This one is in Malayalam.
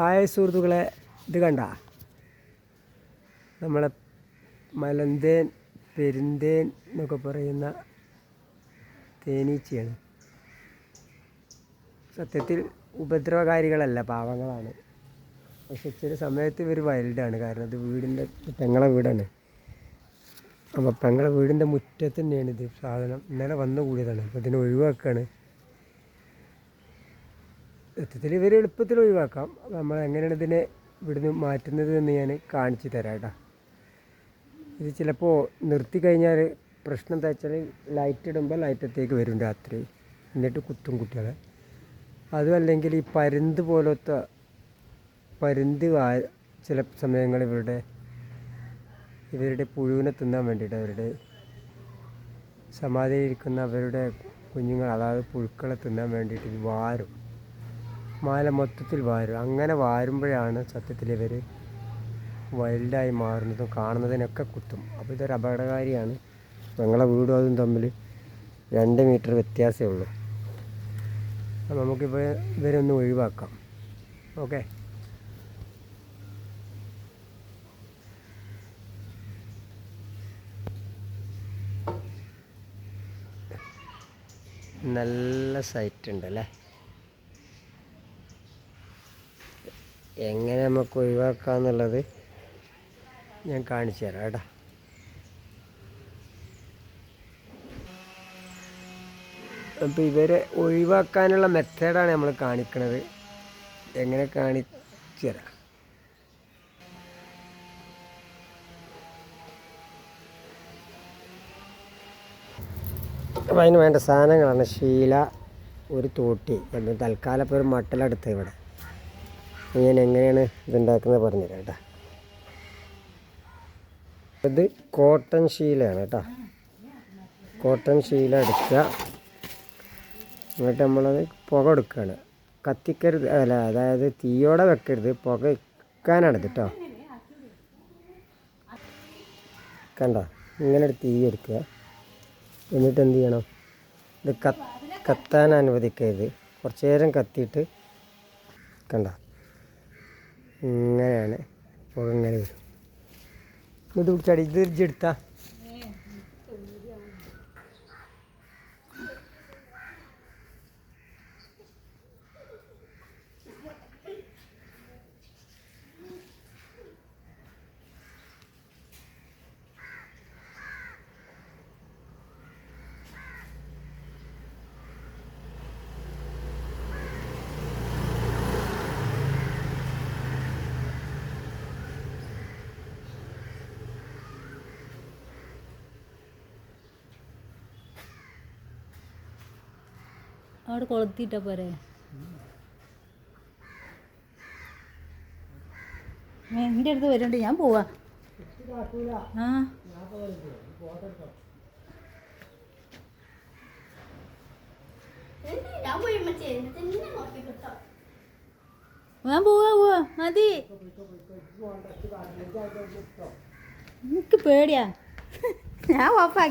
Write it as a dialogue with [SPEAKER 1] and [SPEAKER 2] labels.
[SPEAKER 1] ഹായ് സുഹൃത്തുക്കളെ ഇത് കണ്ട? നമ്മളെ മലന്തേൻ പെരുന്തേൻ എന്നൊക്കെ പറയുന്ന തേനീച്ചയാണ്. സത്യത്തിൽ ഉപദ്രവകാരികളല്ല പാവങ്ങളാണ്. പക്ഷെ ചില സമയത്ത് ഇവർ വൈൽഡാണ്. കാരണം ഇത് വീടിന്റെ പെങ്ങളെ വീടാണ്. അപ്പോൾ പെങ്ങളെ വീടിന്റെ മുറ്റത്ത് തന്നെയാണ് ഇത് സാധനം. ഇന്നലെ വന്നു കൂടിയതാണ്. അപ്പോൾ ഇതിനെ ഒഴിവാക്കുകയാണ് സത്യത്തിൽ ഇവർ എളുപ്പത്തിൽ ഒഴിവാക്കാം. നമ്മൾ എങ്ങനെയാണ് ഇതിനെ ഇവിടുന്ന് മാറ്റുന്നത് എന്ന് ഞാൻ കാണിച്ചു തരാം കേട്ടോ. ഇത് ചിലപ്പോൾ നിർത്തി കഴിഞ്ഞാൽ പ്രശ്നം എന്താ വെച്ചാൽ ലൈറ്റ് ഇടുമ്പോൾ ലൈറ്റത്തേക്ക് വരും രാത്രി. എന്നിട്ട് കുത്തും കുട്ടികളെ. അതും അല്ലെങ്കിൽ ഈ പരുന്ത് പോലത്തെ പരുന്ത് ചില സമയങ്ങളിൽ ഇവരുടെ ഇവരുടെ പുഴുവിനെ തിന്നാൻ വേണ്ടിയിട്ട് അവരുടെ സമാധിയിലിരിക്കുന്ന അവരുടെ കുഞ്ഞുങ്ങൾ അതായത് പുഴുക്കളെ തിന്നാൻ വേണ്ടിയിട്ട് വാരും. മാല മൊത്തത്തിൽ വാരും. അങ്ങനെ വാരുമ്പോഴാണ് സത്യത്തിൽ ഇവർ വൈൽഡായി മാറുന്നതും കാണുന്നതിനൊക്കെ കുത്തും. അപ്പോൾ ഇതൊരു അപകടകാരിയാണ്. ഞങ്ങളെ വീടും അതും തമ്മിൽ രണ്ട് മീറ്റർ വ്യത്യാസമേ ഉള്ളൂ. നമുക്കിപ്പോൾ ഇവരൊന്ന് ഒഴിവാക്കാം. ഓക്കെ? നല്ല സൈറ്റ് ഉണ്ടല്ലേ എങ്ങനെ നമുക്ക് ഒഴിവാക്കാന്നുള്ളത് ഞാൻ കാണിച്ചു തരാം കേട്ടോ. അപ്പോൾ ഇവരെ ഒഴിവാക്കാനുള്ള മെത്തേഡാണ് നമ്മൾ കാണിക്കുന്നത് എങ്ങനെ കാണിച്ചു തരാം. അപ്പോൾ അതിന് വേണ്ട സാധനങ്ങളാണ് ശീല ഒരു തോട്ടി തൽക്കാലം ഇപ്പോൾ ഒരു മട്ടലെടുത്ത് ഇവിടെ. ഞാൻ എങ്ങനെയാണ് ഇതുണ്ടാക്കുന്നത് പറഞ്ഞുതരാം കേട്ടോ. ഇത് കോട്ടൺ ശീലയാണ് കേട്ടോ. കോട്ടൺ ശീല എടുക്കുക. എന്നിട്ട് നമ്മളത് പുക എടുക്കുകയാണ്. കത്തിക്കരുത്. അല്ല അതായത് തീയോടെ വെക്കരുത്. പുക വെക്കാനാണ് ഇത് കേട്ടോ. കണ്ട? ഇങ്ങനെ ഒരു തീ എടുക്കുക. എന്നിട്ട് എന്ത് ചെയ്യണം? ഇത് കത്താൻ അനുവദിക്കരുത്. കുറച്ച് നേരം കത്തിയിട്ട് കണ്ടോ? ഇങ്ങനെയാണ്. പുക ഇങ്ങനെ വരും. ഇത് പിടിച്ചാടി ഇത് ഇജ്ജെടുത്താ
[SPEAKER 2] അവിടെ കൊളുത്തിട്ട പോരെ. എന്റെ അടുത്ത് വരുന്നുണ്ട് ഞാൻ പോവാ. ആ. ഞാൻ പോവാ പോവാ. മതി. എനിക്ക് പേടിയാ. ഞാൻ ഓഫാക്കി